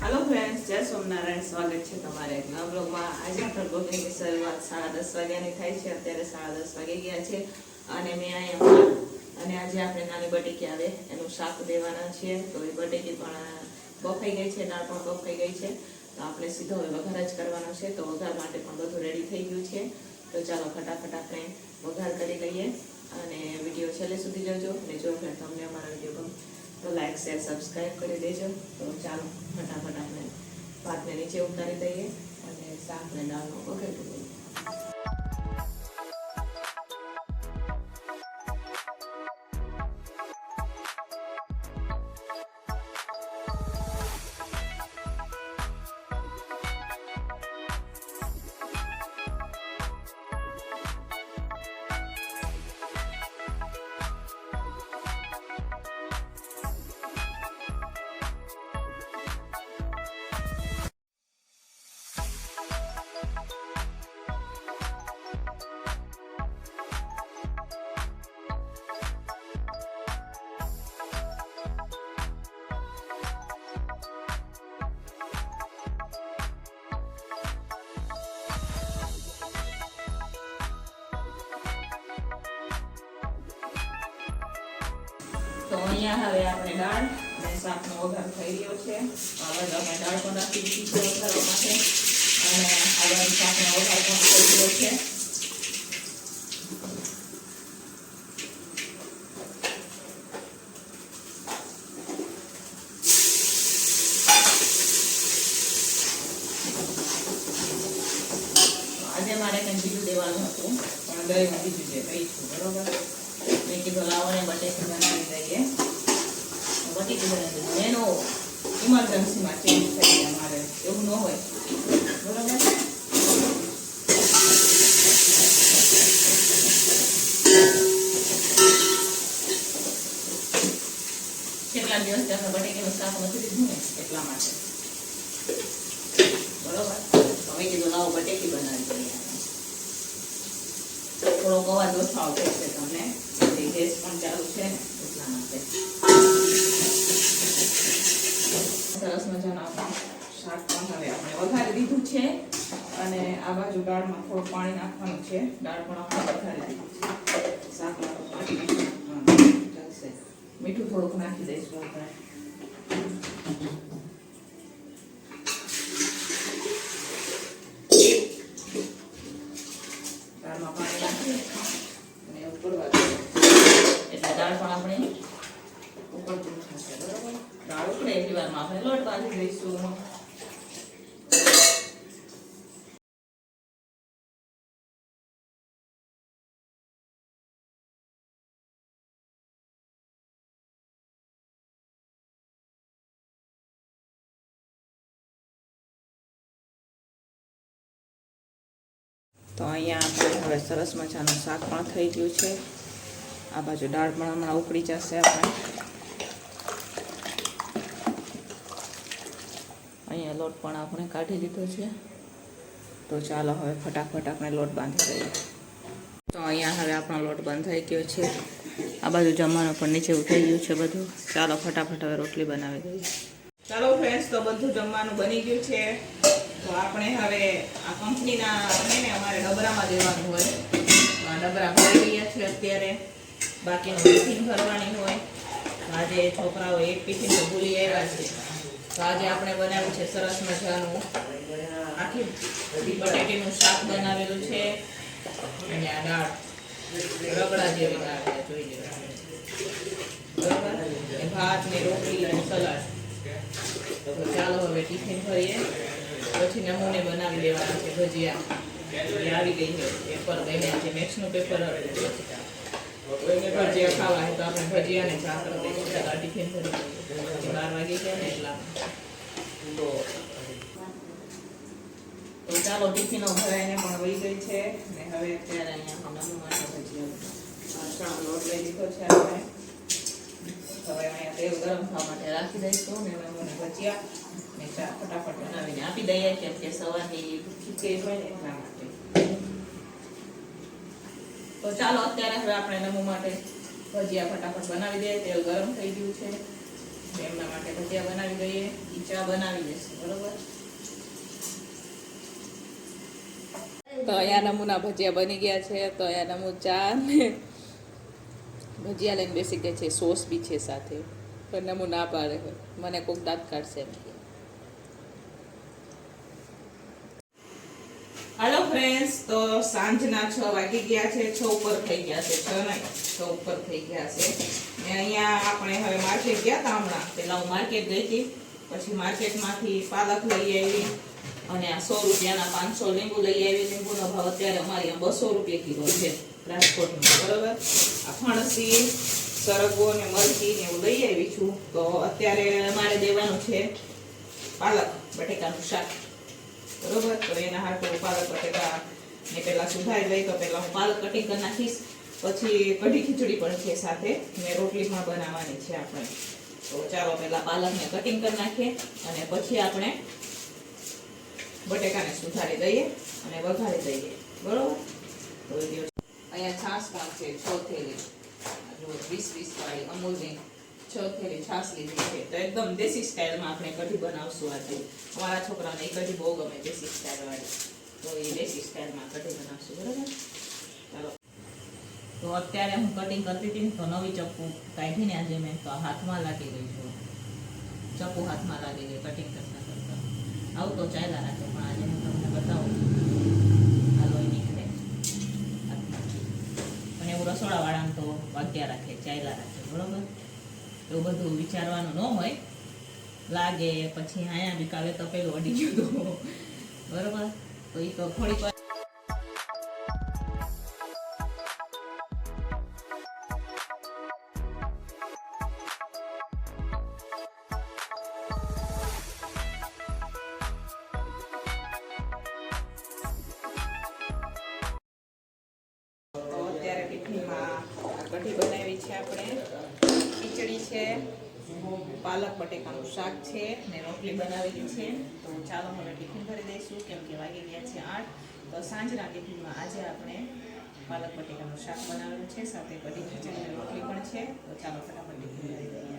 હાલો friends જય સોમનારાયણ સ્વાગત છે તમારે નવા બ્લોગમાં. આજે આપણે બ્લોગિંગની શરૂઆત સાડા દસ વાગ્યાની થાય છે. અત્યારે સાડા દસ વાગી ગયા છે અને મેં અહીંયા અને આજે આપણે નાની બટેકી આવે, એનું શાક દેવાના છીએ તો એ બટેકી પણ બફાઈ ગઈ છે, દાળ પણ બફાઈ ગઈ છે. તો આપણે સીધો હવે વઘાર જ કરવાનો છે. તો વઘાર માટે પણ બધું રેડી થઈ ગયું છે. તો ચાલો ફટાફટ આપણે વઘાર કરી લઈએ અને વીડિયો છેલ્લે સુધી જોજો. અને જો તમને અમારો વીડિયો ગમે તો લાઈક શેર સબસ્ક્રાઈબ કરી દેજો. તો ચાલો, ફટાફટ. નીચે ઉતારી દઈએ અને શાકને દાળનો વઘાર તો અહીંયા હવે આપણે દાળ અને શાકનો વઘાર થઈ રહ્યો છે. હવે અમે દાળ પણ નાખી દીધી છે વઘારવા માટે. અને હવે શાકનો વઘાર પણ થઈ રહ્યો છે. આજે મારે કંઈ બીજું દેવાનું હતું. પણ દહીં બીજું જે કઈ છું બરોબર? મેં કીધું લાવો ને બટેકી બનાવી દઈએ. બટેકી બનાવી દીધું એનો ઇમરજન્સીમાં ચેન્જ થઈ ગયા મારે એવું ન હોય. બરાબર? કેટલા દિવસથી આપણે બટેકીનું શાક નથી દીધું ને? એટલા માટે. બરોબર? મેં કીધું લાવો બટેકી બનાવી દઈએ. થોડોક અવાજ ઓછો આવતો છે ગેસ પણ ચાલુ છે એટલા માટે. સરસ મજાનું આપણું શાક પણ હવે આપણે વધારે દીધું છે. અને આ બાજુ દાળમાં થોડું પાણી નાખવાનું છે. દાળ પણ આપણે વઘારી દીધું છે. શાકમાં મીઠું થોડુંક નાખી દઈશું આપણે દાળમાં પાણી નાખી અને ઉકળવા દઈએ. એટલે દાળ પણ આપણે ઉકળતું થશે બરોબર દાળ ઉકળે એટલી વારમાં આપણે લોટ બાંધી દઈશું તો અહીંયા આપણે હવે સરસ મજાનું શાક પણ થઈ ગયું છે. આ બાજુ દાળ પણ હમણાં ઉકળી જશે આપણે. અહીંયા લોટ પણ આપણે કાઢી લીધો છે. તો ચાલો હવે ફટાફટ આપણે લોટ બાંધી દઈએ તો અહીંયા હવે આપણો લોટ બંધ થઈ ગયો છે. આ બાજુ જમવાનું પણ નીચે ઉઠાઈ ગયું છે બધું. ચાલો ફટાફટ હવે રોટલી બનાવી દઈએ. ચાલો ફ્રેન્ડ્સ તો બધું જમવાનું બની ગયું છે. તો આપણે હવે આ કંપનીના ને અમારે ડબરામાં દેવાનું હોય. આ ડબરા ભરી ગયા છે અત્યારે. બાકીનું ટિફિન ભરવાની હોય. આજે છોકરાઓ એક ટિફિન તો ભૂલી આવ્યા છે. તો આજે આપણે બનાવ્યું છે સરસ મજાનું. આખી બટેટીનું શાક બનાવેલું છે. અને આ દાળ. રગડા જેવી દાળ જોઈ લેવા બરોબર? ભાત ને રોટલી અને સલાડ. ચાલો હવે ટિફિન ભરીએ. પછી નમૂને બનાવી લેવાના છે ભજીયા. આવી ગઈ છે, પેપર ગયા છે મેક્સનું પેપર ભજીયા ખાવા હોય તો આપણે ભજીયા ને ચા ટિફિન ભરી બાર વાગી ગયા ને એટલા. તો ચાલો, ટિફિનો ભરાઈને પણ વહી ગઈ છે. ને હવે અત્યારે અહીંયા નમૂના ભજીયા. લોટ લઈ લીધો છે આપણે. દઈશું ચાલો અત્યારે હવે આપણે નમુ માટે ભજીયા ફટાફટ બનાવી દઈએ. તેલ ગરમ થઈ ગયું છે. એમના માટે ભજીયા બનાવી દઈએ. એ ચા બનાવી દેશે બરોબર? તો અહીંયા નમૂના ભજીયા બની ગયા છે. તો અહીંયા નમૂ ચા ને ભજીયા લઈને બેસી ગયા છે, સોસ બી છે સાથે, પણ નમો ના પાડે મને કોક દાંત કાઢશે એમ કે. હાલો ફ્રેન્ડ્સ તો સાંજના છ વાગી ગયા છે, છ ઉપર થઈ ગયા છે, છ નહીં, છ ઉપર થઈ ગયા છે. ને અહીંયા આપણે હવે માર્કેટ ગયા હતા હમણાં. પેલા હું માર્કેટ ગઈ હતી, પછી માર્કેટમાંથી પાલક લઈ આવી. અને આ સો રૂપિયાના પાંચસો લીંબુ લઈ આવી. લીંબુનો ભાવ અત્યારે અમારે અહીંયા બસો રૂપિયા કિલો છે રાજકોટમાં. બરોબર? આ ફણસી, સરગવો ને મરચી ને એવું લઈ આવી છું. તો અત્યારે અમારે દેવાનું છે પાલક બટેકાનું શાક. બરોબર? તો એના હાટુ પાલક, બટેકા ને પહેલાં સુધારી લઈ તો પહેલાં હું પાલક કટિંગ કરી નાખીશ. પછી કઢી ખીચડી પણ છે સાથે. ને રોટલી પણ બનાવવાની છે આપણે. તો ચાલો પહેલાં પાલકને કટિંગ કરી નાખીએ અને પછી આપણે બટેકાને સુધારી દઈએ અને વઘારી દઈએ. બરોબર? તો અહીંયા છાશ પણ છે છ થેલી. આ વીસ વીસ વાળી અમૂલની છ થેલી છાશ લીધી છે. તો એકદમ દેશી સ્ટાઇલમાં આપણે કઢી બનાવશું આજે. અમારા છોકરાને એ કઢી બહુ ગમે, દેશી સ્ટાઇલ વાળી. તો એ દેશી સ્ટાઇલમાં કઢી બનાવશું, બરાબર? તો અત્યારે હું કટિંગ કરતી હતી ને તો નવી ચપ્પુ કાઢીને આજે મેં તો હાથમાં લાગી ગઈ છું. ચપ્પુ હાથમાં લાગી ગઈ કટિંગ કરતા કરતા. આવું તો ચાલ્યા રાખે. પણ આજે હું તમને બતાવું આ લોહી નીકળે. પણ એવું રસોડાવાળાને તો વાગ્યા રાખે, ચાલ્યા રાખે, બરોબર? એવું બધું વિચારવાનું ન હોય. લાગે, પછી આયા બી કાલે તો પેલું અડી ગયું હતું બરોબર? તો એ તો થોડીક આ કઢી બનાવી છે આપણે. ખીચડી છે, પાલક બટેકાનું શાક છે, ને રોટલી બનાવેલી છે. તો ચાલો હવે ટિફિન ભરી દઈશું, કેમ કે વાગી ગયા છે આઠ. તો સાંજના ટિફિનમાં આજે આપણે પાલક બટેકાનું શાક બનાવેલું છે, સાથે કઢી, ખીચડી રોટલી પણ છે. તો ચાલો ફટાફટ ટિફિન ભરી દઈએ.